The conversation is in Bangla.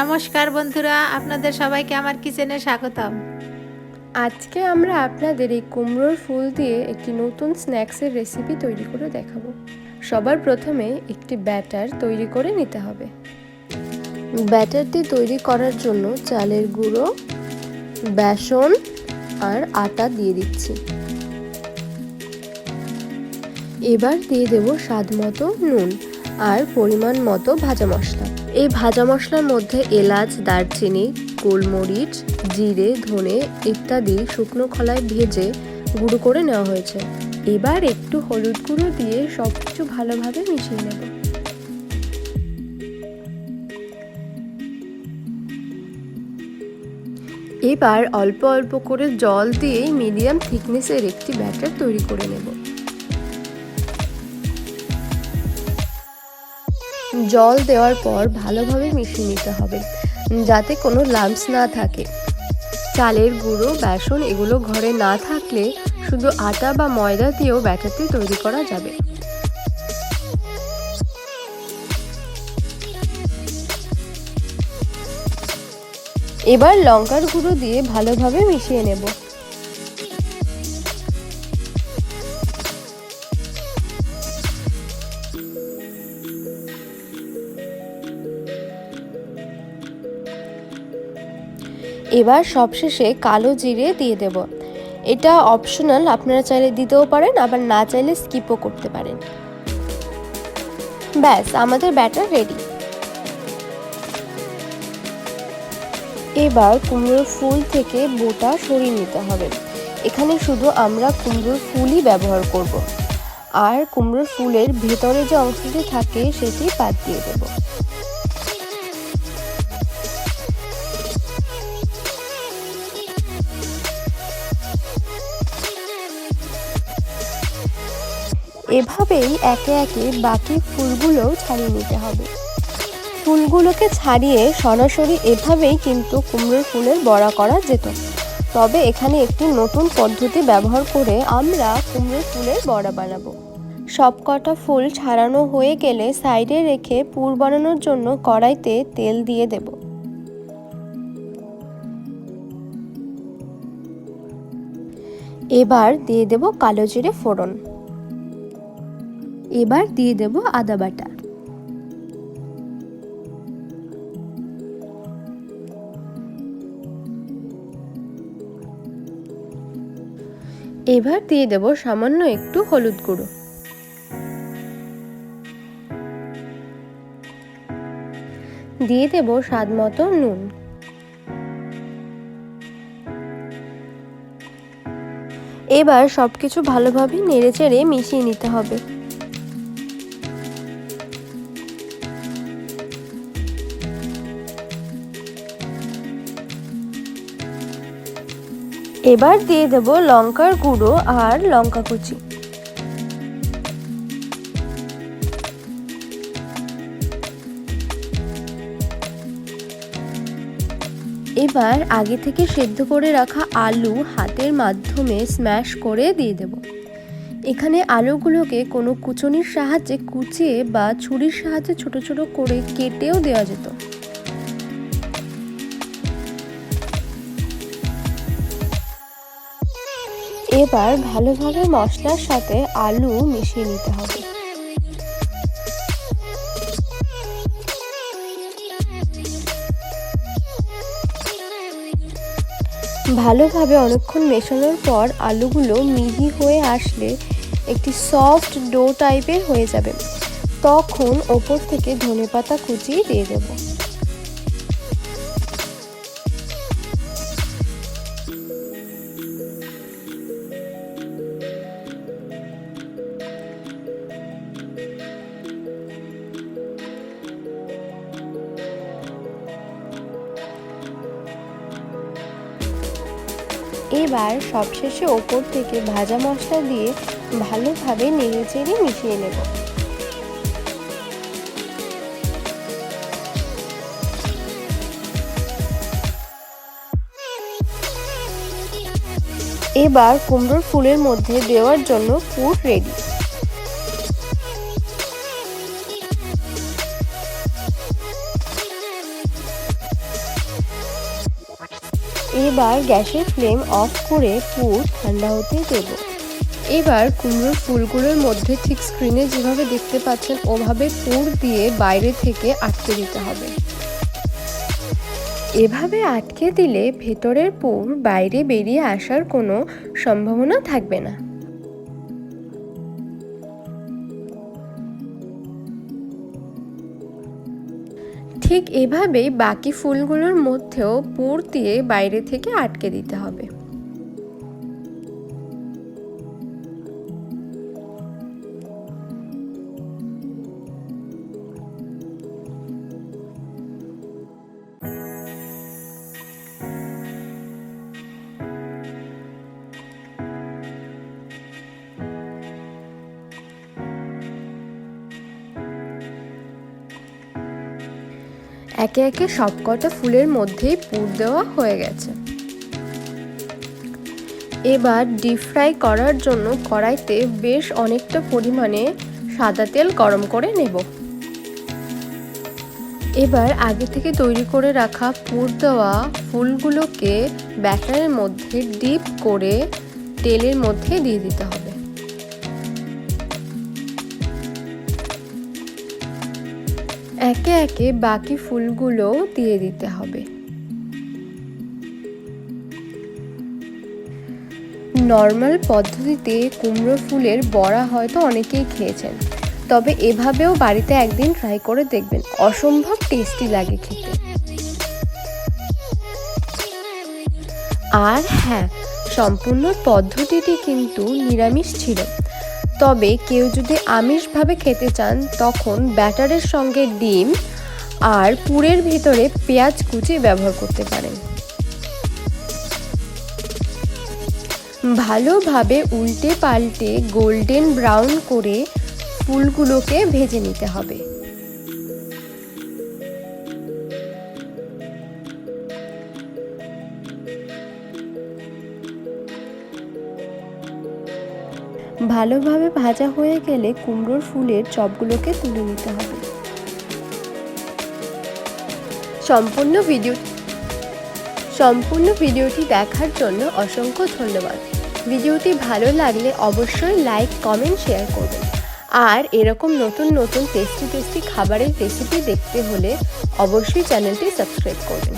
নমস্কার বন্ধুরা, আপনাদের সবাইকে আমার কিচেনে স্বাগতম। আজকে আমরা আপনাদের এই কুমড়োর ফুল দিয়ে একটি নতুন স্ন্যাক্সের রেসিপি তৈরি করে দেখাবো। সবার প্রথমে একটি ব্যাটার তৈরি করে নিতে হবে। ব্যাটারটি তৈরি করার জন্য চালের গুঁড়ো, বেসন আর আটা দিয়ে দিচ্ছি। এবার দিয়ে দেব স্বাদ মতো নুন আর পরিমাণ মতো ভাজা মশলা। এই ভাজা মশলার মধ্যে এলাচ, দারচিনি, গোলমরিচ, জিরে, ধনে ইত্যাদি শুকনো খোলায় ভেজে গুঁড়ো করে নেওয়া হয়েছে। এবার একটু হলুদ গুঁড়ো দিয়ে সব কিছু ভালোভাবে মিশিয়ে নেব। এবার অল্প অল্প করে জল দিয়ে মিডিয়াম থিকনেসের একটি ব্যাটার তৈরি করে নেব। জল দেওয়ার পর ভালোভাবে মিশিয়ে নিতে হবে যাতে কোনো লাম্পস না থাকে। চালের গুঁড়ো, বেসন এগুলো ঘরে না থাকলে শুধু আটা বা ময়দা দিয়েও ব্যাটারটি তৈরি করা যাবে। এবার লঙ্কার গুঁড়ো দিয়ে ভালোভাবে মিশিয়ে নেব। এবার সবশেষে কালো জিরে দিয়ে দেব। এটা অপশনাল আপনারা চাইলে দিতেও পারেন, আবার না চাইলে স্কিপও করতে পারেন। ব্যাস, আমাদের ব্যাটার রেডি এবার কুমড়োর ফুল থেকে বোটা সরিয়ে নিতে হবে। এখানে শুধু আমরা কুমড়োর ফুলই ব্যবহার করব। আর কুমড়োর ফুলের ভেতরে যে অংশটি থাকে, সেটি বাদ দিয়ে দেবো। এভাবেই একে একে বাকি ফুলগুলোও ছাড়িয়ে নিতে হবে। ফুলগুলোকে ছাড়িয়ে সরাসরি এভাবেই কিন্তু কুমড়োর ফুলের বড়া করা যেত। তবে এখানে একটি নতুন পদ্ধতি ব্যবহার করে আমরা কুমড়োর ফুলের বড়া বানাবো। সব কটা ফুল ছাড়ানো হয়ে গেলে সাইডে রেখে পুর বানানোর জন্য কড়াইতে তেল দিয়ে দেব। এবার দিয়ে দেব কালো জিরে ফোড়ন। এবার দিয়ে দেব আদা বাটা। এবার দিয়ে দেব সামান্য একটু হলুদ গুঁড়ো। দিয়ে দেব স্বাদ মতো নুন। এবার সবকিছু ভালোভাবে নেড়েচেড়ে মিশিয়ে নিতে হবে। এবার দিয়ে দেব লঙ্কার গুঁড়ো আর লঙ্কা কুচি। এবার আগে থেকে সেদ্ধ করে রাখা আলু হাতের মাধ্যমে স্ম্যাশ করে দিয়ে দেব। এখানে আলুগুলোকে কোনো কুচনির সাহায্যে কুচিয়ে বা ছুরির সাহায্যে ছোট ছোট করে কেটেও দেওয়া যেত। এবার ভালোভাবে মশলার সাথে আলু মিশিয়ে নিতে হবে। ভালোভাবে অনেকক্ষণ মেশানোর পর আলুগুলো মিহি হয়ে আসলে একটি সফট ডো টাইপের হয়ে যাবে। তখন ওপর থেকে ধনেপাতা কুচিয়ে দিয়ে দেবো। এবার সবশেষে ওপর থেকে ভাজা মশলা দিয়ে ভালোভাবে নেড়ে চেড়ে মিশিয়ে নেব। এবার কুমড়োর ফুলের মধ্যে দেওয়ার জন্য পুর রেডি এবার গ্যাসের ফ্লেম অফ করে পুর ঠান্ডা হতে দেব। এবার কুমড়োর ফুলগুলোর মধ্যে ঠিক স্ক্রিনে যেভাবে দেখতে পাচ্ছেন, ওভাবে পুর দিয়ে বাইরে থেকে আটকে দিতে হবে। এভাবে আটকে দিলে ভেতরের পুর বাইরে বেরিয়ে আসার কোনো সম্ভাবনা থাকবে না। ঠিক এভাবেই বাকি ফুলগুলোর মধ্যেও পুর দিয়ে বাইরে থেকে আটকে দিতে হবে। একে একে সবকটা ফুলের মধ্যেই পুর দেওয়া হয়ে গেছে। এবার ডিপ ফ্রাই করার জন্য কড়াইতে বেশ অনেকটা পরিমাণে সাদা তেল গরম করে নেব। এবার আগে থেকে তৈরি করে রাখা পুর দেওয়া ফুলগুলোকে ব্যাটারের মধ্যে ডিপ করে তেলের মধ্যে দিয়ে দিতে হবে। একে একে বাকি ফুলগুলো দিয়ে দিতে হবে। নর্মাল পদ্ধতিতে কুমড়ো ফুলের বড়া হয়তো অনেকেই খেয়েছেন, তবে এভাবেও বাড়িতে একদিন ট্রাই করে দেখবেন, অসম্ভব টেস্টি লাগে খেতে। আর হ্যাঁ সম্পূর্ণ পদ্ধতিটি কিন্তু নিরামিষ ছিল তবে কেউ যদি আমিষভাবে খেতে চান, তখন ব্যাটারের সঙ্গে ডিম আর পুরের ভিতরে পেঁয়াজ কুচি ব্যবহার করতে পারেন। ভালোভাবে উল্টে পাল্টে গোল্ডেন ব্রাউন করে ফুলগুলোকে ভেজে নিতে হবে। ভালোভাবে ভাজা হয়ে গেলে কুমড়োর ফুলের চপগুলোকে তুলে নিতে হবে। সম্পূর্ণ ভিডিও সম্পূর্ণ ভিডিওটি দেখার জন্য অসংখ্য ধন্যবাদ। ভিডিওটি ভালো লাগলে অবশ্যই লাইক, কমেন্ট, শেয়ার করবেন। আর এরকম নতুন নতুন টেস্টি টেস্টি খাবারের রেসিপি দেখতে হলে অবশ্যই চ্যানেলটি সাবস্ক্রাইব করবেন।